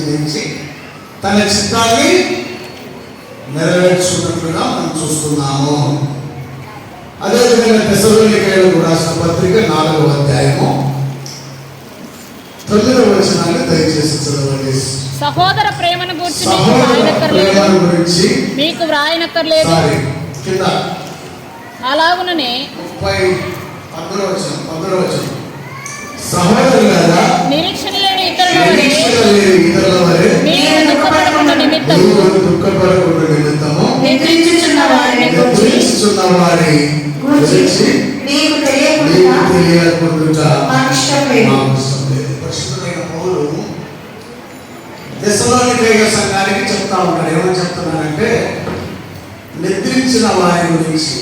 చిందించి తన చిత్తాన్ని నెరవేర్చుకున్నట్లుగా మనం చూస్తున్నాము. అదేవిధంగా తెసలోనికాయలకు రాసిన పత్రిక నాలుగవ అధ్యాయము. తొమ్మిదవ వచనాన్ని దయచేసి చదవండి. సహోదర ప్రేమను గూర్చి ప్రేమను గురించి మీకు వ్రాయనక్కర్లేదు కింద. అలాగుననే ముప్పై వచనం వచనం. సహోదరులారా నిరీక్షణ వలె నిరీక్షణ లేని ఇతరుల వలె మీరు దుఃఖపడకుండా నిమిత్తము నీవు దుఃఖపడకుండా నిమిత్తము. నిద్రించుచున్న వారిని గురించి నిద్రించుచున్న వారి గురించి నీకు నీకు తెలియకుండా తెలియకుండా మాకు ఇష్టం లేదు. మాకు ఇష్టం లేదు. పరిశుద్ధమైన పౌలు దశలోనికైన సంఘానికి చెప్తా ఉన్నాడు ఏమని చెప్తున్నాడంటే నిద్రించిన వారి గురించి.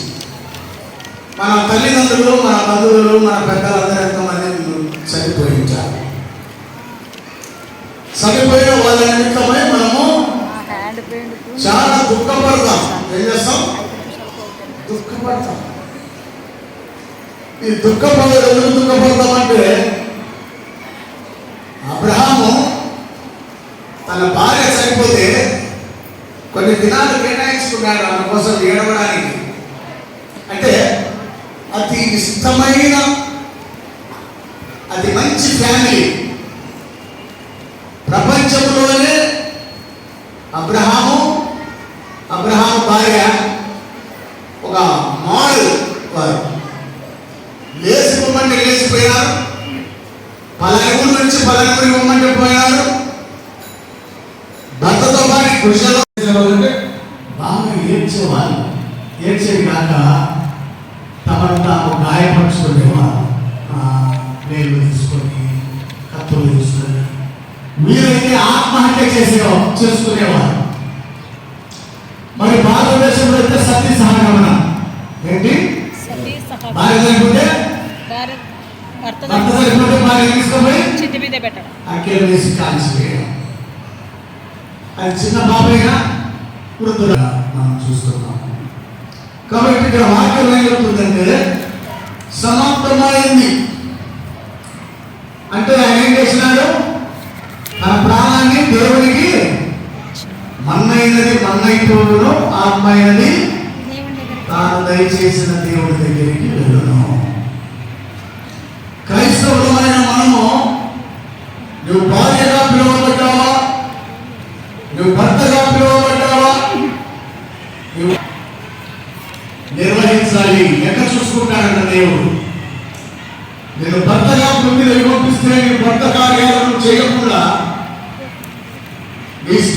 మన తల్లిదండ్రులు మన బంధువులు మన పెద్దలందరూ ఎంతమంది చనిపోయించారు చనిపోయిన వాళ్ళ నిమిత్తమై మనము చాలా దుఃఖపడతాం. ఏం చేస్తాం? దుఃఖపడతాం. ఈ దుఃఖపడ ఎందుకు దుఃఖపడతాం అంటే అబ్రహాము తన భార్య చనిపోతే కొన్ని దినాలు కేటాయించుకున్నాడు ఆమె కోసం ఏడవడానికి. అంటే అతి ఇష్టమైన అది మంచి ఫ్యామిలీ ప్రపంచంలోనే అబ్రహాము అబ్రహాము భార్య ఒక మోడల్ వారు. లేచి పొమ్మంటే లేచిపోయినారు పలానూరు నుంచి పలానూరు పొమ్మంటే పోయినారు భర్తతో పాటు కృషిలో బాగా ఏడ్చేవాళ్ళు. ఏడ్చేవి కాక తమను తాము గాయపరుచుకునేవారు చేసే చేసుకునేవారు. మరి భారతదేశంలో అయితే సతీ సహగమనం. ఏంటి? భార్య భర్త భార్య తీసుకుపోయి? మీద పెట్టడం. అక్కడ వేసి అది చిన్న వృద్ధుగా మనం చూస్తున్నాం. కాబట్టి ఇక్కడ వాక్యం ఏం చెప్తుందంటే సమాప్తమైంది. అంటే ఆయన ఏం చేసినాడు? తన ప్రాణాన్ని దేవునికి మన్నైనది మన్నైపోవును ఆత్మైనది తాను దయచేసిన దేవుడి దగ్గరికి వెళ్ళను. క్రైస్తవులమైన మనము నువ్వు భార్యగా పిలువబడ్డావా? నువ్వు భర్తగా పిలువబడ్డావా? నువ్వు నిర్వహించాలి. ఎక్కడ చూసుకుంటాడంట దేవుడు? నేను భర్తగా పొంది పంపిస్తే నేను భర్త కార్యాలను చేయకుండా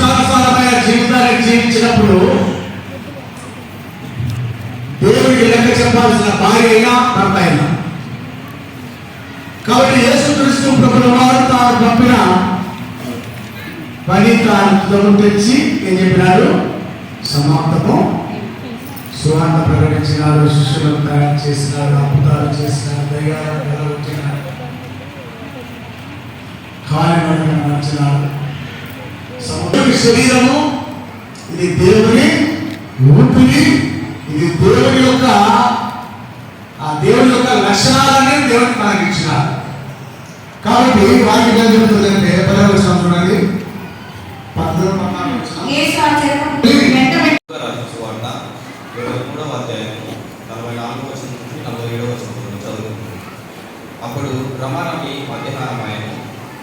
ఇష్టానుసారమైన జీవితాన్ని జీవించినప్పుడు దేవుడికి లెక్క చెప్పాల్సిన భార్య అయినా భర్త అయినా. కాబట్టి యేసుక్రీస్తు ప్రభుల వారు తాను పంపిన పని తాను తెచ్చి ఏం చెప్పినాడు సమాప్తము. సువార్త ప్రకటించినారు శిష్యులను తయారు చేసినారు అద్భుతాలు చేసినారు దయ్యాలను కానీ కార్యములను మార్చినారు శరీరము ఇది దేవుని ఊపిరి ఇది దేవుని యొక్క ఆ దేవుని యొక్క లక్షణాలనే దేవునికి మనకి ఇచ్చినారు కాబట్టి వాక్యం ఏం చెబుతుందంటే పదవచనం చూడండి. పద్నాలుగు అప్పుడు రమారమి మధ్యాహ్నమాయను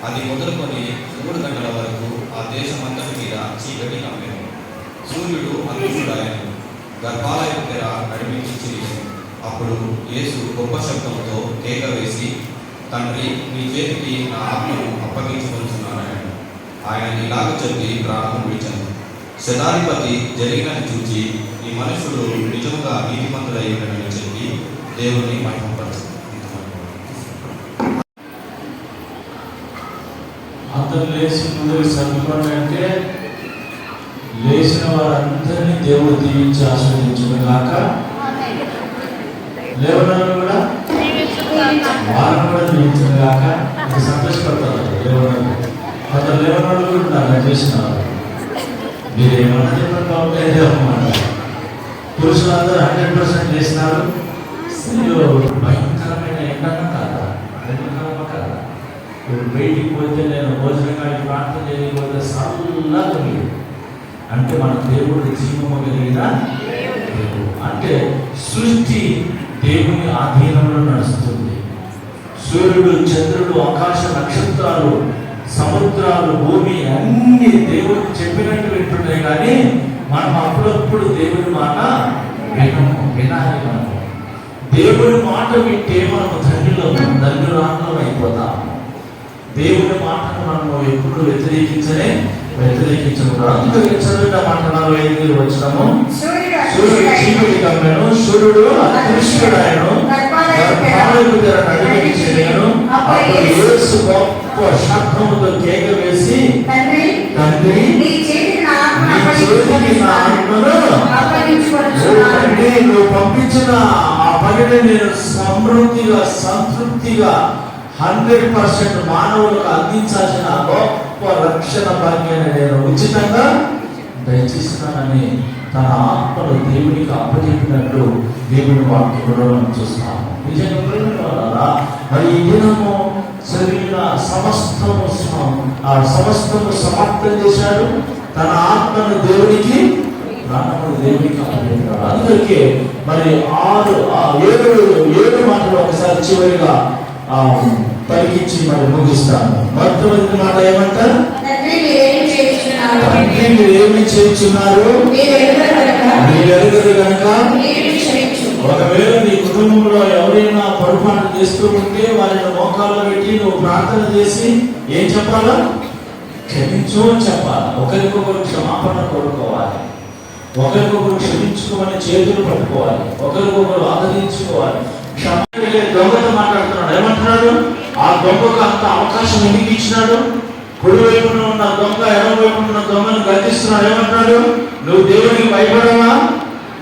అది మొదలుకొని మూడు గంటల వరకు ఆ దేశమంతటి మీద చీకటి కమ్మెను సూర్యుడు అందుకుడాయను గర్భాలయ తెర నడిపించి చిరిగాను అప్పుడు యేసు గొప్ప శబ్దంతో కేక వేసి తండ్రి నీ చేతికి నా ఆత్మను అప్పగించవలసినారాయణ ఆయన ఇలాగ చెప్పి ప్రాణం విడిచాను. శతాధిపతి జరిగినది చూచి ఈ మనుషుడు నిజంగా నీతిమంతుడై ఉండడని చెప్పి దేవుని మహిమ అందరూ లేచి ముందుకు సర్దుకోండి అంటే లేచిన వారందరినీ దేవుడు దీవించి ఆస్వాదించుకుని కాక లేవనలు కూడా వారిని కూడా దీవించిన కాక సంతోషపడతారు లేవనలు కొంత లేవనలు కూడా నాకు చేసిన మీరు ఏమన్నా చెప్పండి బాగుంటుంది అన్నమాట పురుషులందరూ హండ్రెడ్ పర్సెంట్ చేసినారు స్త్రీలు భయంకరమైన ఎండ కాదా? ఎండకాలమా కాదా? బయటికి పోతే నేను భోజనం కానీ ప్రార్థన చేయకపోతే సన్నగా ఉంది. అంటే మన దేవుడు జీవము కలిగిన అంటే సృష్టి దేవుని ఆధీనంలో నడుస్తుంది. సూర్యుడు చంద్రుడు ఆకాశ నక్షత్రాలు సముద్రాలు భూమి అన్ని దేవుడు చెప్పినట్టు వింటున్నాయి కానీ మనం అప్పుడప్పుడు దేవుని మాట వినము వినాలి మనము దేవుని మాట వింటే మనము ధన్యులో ధన్యురాంతం అయిపోతాము దేవుని మాటను మనము ఎప్పుడు వ్యతిరేకించలే వ్యతిరేకించకూడదు అందుకే ఐదు వచ్చినము. సూర్యుడు సూర్యుడు చీకటి కమ్మెను సూర్యుడు అదృష్టుడాయను గర్భాలకు తెర నడిపించలేను అప్పుడు యేసు గొప్ప శబ్దముతో కేక వేసి తండ్రి తండ్రి నీ చేతికి నా నీ ఆత్మను చేతికి నా ఆత్మను ఓ అప్పగించుకొనుచున్నాను. తండ్రి నువ్వు పంపించిన ఆ పనిని నేను సమృద్ధిగా సంతృప్తిగా హండ్రెడ్ పర్సెంట్ మానవులకు అందించాల్సిన గొప్ప రక్షణ భాగ్యాన్ని నేను ఉచితంగా దయచేస్తున్నానని తన ఆత్మను దేవునికి అప్పచెప్పినట్లు దేవుని వాక్యంలో మనం చూస్తాము. నిజంగా మరి ఈ దినము శరీర సమస్తము ఆ సమస్తము సమాప్తం చేశాడు. తన ఆత్మను దేవునికి ప్రాణము దేవునికి అప్పగించాడు అందుకే మరి ఆరు ఆ ఏడు ఏడు మాటలు ఒకసారి చివరిగా పలికించి మరి ముగిస్తాను. మొట్టమొదటి మాట ఏమంటారు? తండ్రి మీరేం ఏమి చేస్తున్నారు? కనుక ఒకవేళ నీ కుటుంబంలో ఎవరైనా పొరపాటు చేస్తూ ఉంటే వారిని మోకాల్లో పెట్టి నువ్వు ప్రార్థన చేసి ఏం చెప్పాలా? క్షమించు అని చెప్పాలి? ఒకరికొకరు క్షమాపణ కోరుకోవాలి. ఒకరికొకరు క్షమించుకోమని చేతులు పట్టుకోవాలి. ఒకరికొకరు ఆదరించుకోవాలి. దొంగతో మాట్లాడుతున్నాడు. ఏమంటున్నాడు? ఆ దొంగకు అంత అవకాశం ఎందుకు ఇచ్చినాడు? కుడి వైపున ఉన్న దొంగ ఎడమ వైపున ఉన్న దొంగను గర్తిస్తున్నాడు ఏమంటున్నాడు? నువ్వు దేవునికి భయపడవా?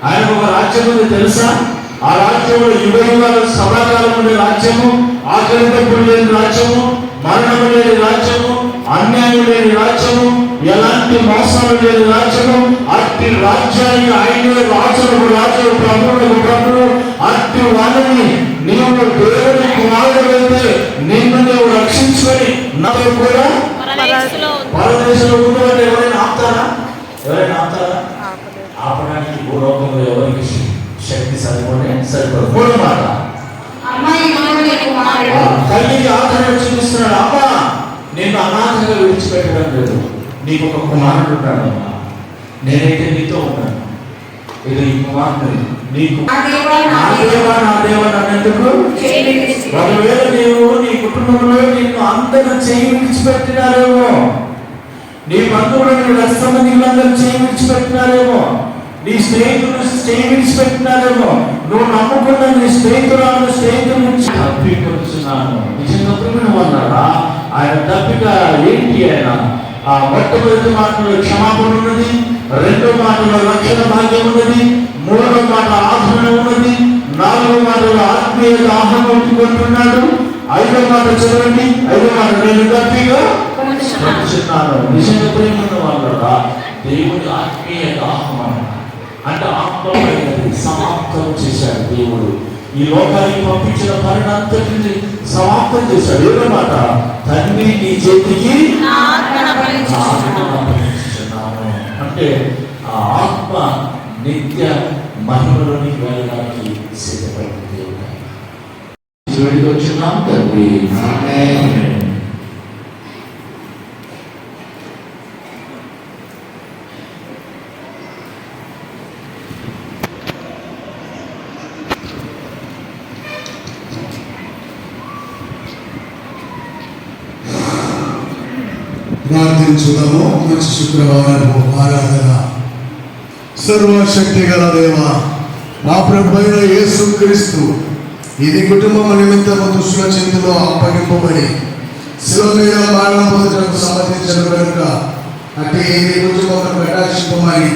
ఆయన ఒక రాజ్యం ఉంది తెలుసా? ఆ రాజ్యంలో యుగ యుగాలు సదాకాలం ఉండే రాజ్యము ఆఖరి తప్పుడు లేని రాజ్యము మరణము లేని రాజ్యము అన్యాయం లేని రాజ్యము ఎలాంటి మోసాలు లేని రాజ్యము అట్టి రాజ్యానికి ఆయన రాజులకు రాజులు ప్రభువులకు ప్రభువు అట్టి వాళ్ళని నీవు దేవుని కుమారుడు అయితే నిన్ను నీవు రక్షించుకొని నాతో కూడా. భారతదేశంలో ఉన్నవాళ్ళు ఎవరైనా ఆపుతారా? ఎవరైనా ఆపుతారా? ఆపడానికి భూలోకంలో ఎవరికి శక్తి సరిపోతే సరిపోదు. అనాథగా విడిచిపెట్టడం లేదు. నీకు ఒక కుమారుడు ఉంటాడు అమ్మా నేనైతే నీతో ఉన్నాను ఇది ఈ కుమారుడు నీకు నా దేవా నా దేవా. అన్నందుకు ఒకవేళ నీవు నీ కుటుంబంలో నిన్ను అందరూ చేయి విడిచిపెట్టినారేమో నీ బంధువులు నీ రక్త సంబంధికులందరూ చేయి విడిచిపెట్టినారేమో నీ స్నేహితులు చేయి విడిచిపెట్టినారేమో నువ్వు నమ్ముకున్న నీ స్నేహితులను స్నేహితుల నుంచి తప్పికొచ్చున్నాను నిజంగా ప్రేమిన వన్నారా ఆయన తప్పిక ఏంటి ఆయన? ఆ మొట్టమొదటి మాటలో క్షమాపణ ఉన్నది రెండో మాటలో రక్షణ భాగ్యం ఉన్నది మూడో మాట ఆదరణ ఉన్నది నాలుగో మాటలో ఆత్మీయత దాహం ఒప్పుకుంటున్నాడు ఐదో మాట చూడండి ఐదో మాట నేను తప్పిక చెప్తున్నాను నిజంగా ప్రేమ ఉన్న వాళ్ళ దేవుని ఆత్మీయ ఆహ్వానం. అంటే ఆత్మమైనది సమాప్తం చేశాడు దేవుడు. ఈ లోకానికి పంపించిన పనిని అంతటిని సమాప్తం చేశాడు. ఏమన్నమాట తండ్రి నీ చేతికి అంటే ఆ ఆత్మ నిత్య మహిమలోని వెళ్ళడానికి సిద్ధపడింది దేవుడు. చివరికి తండ్రి. ప్రార్థించుదాము. మంచి శుక్రవారము ఆరాధన. సర్వశక్తి గల దేవ మా ప్రభు అయిన యేసు క్రీస్తు ఇది కుటుంబం నిమిత్తము దుష్టుల చేతిలో అప్పగింపబడి శివ మీద మరణ పొందటకు సంబంధించిన కనుక అట్టి నీ కుటుంబం కటాక్షింపమని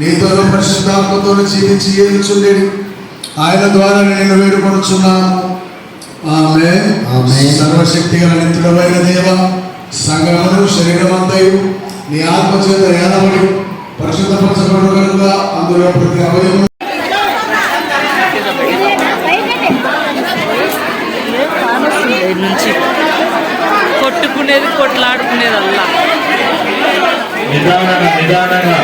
నీతో పరిశుద్ధాత్మతో జీవించి ఏలుచుండేది ఆయన ద్వారా నేను వేడుకొనుచున్నాను. ఆమె సర్వశక్తి గల నిత్యుడమైన దేవ సంగమను శరీరమంతయు నీ ఆత్మ చేత ఏనబడి పరిశుద్ధపరచబడు కనుక అందులో ప్రతి అవయవం నుంచి తిట్టుకునేది కొట్లాడుకునేది అల్లా నిదానంగా నిదానంగా.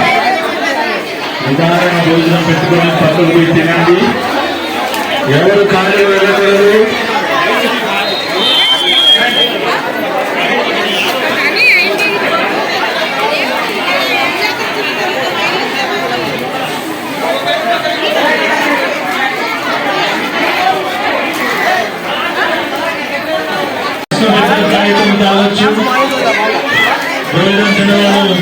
నిదానంగా భోజనం పెట్టుకొని పక్కకు పోయి తినండి. ఎవరు ఖాళీ వెళ్ళకూడదు? భోజనం తినవాళ్ళు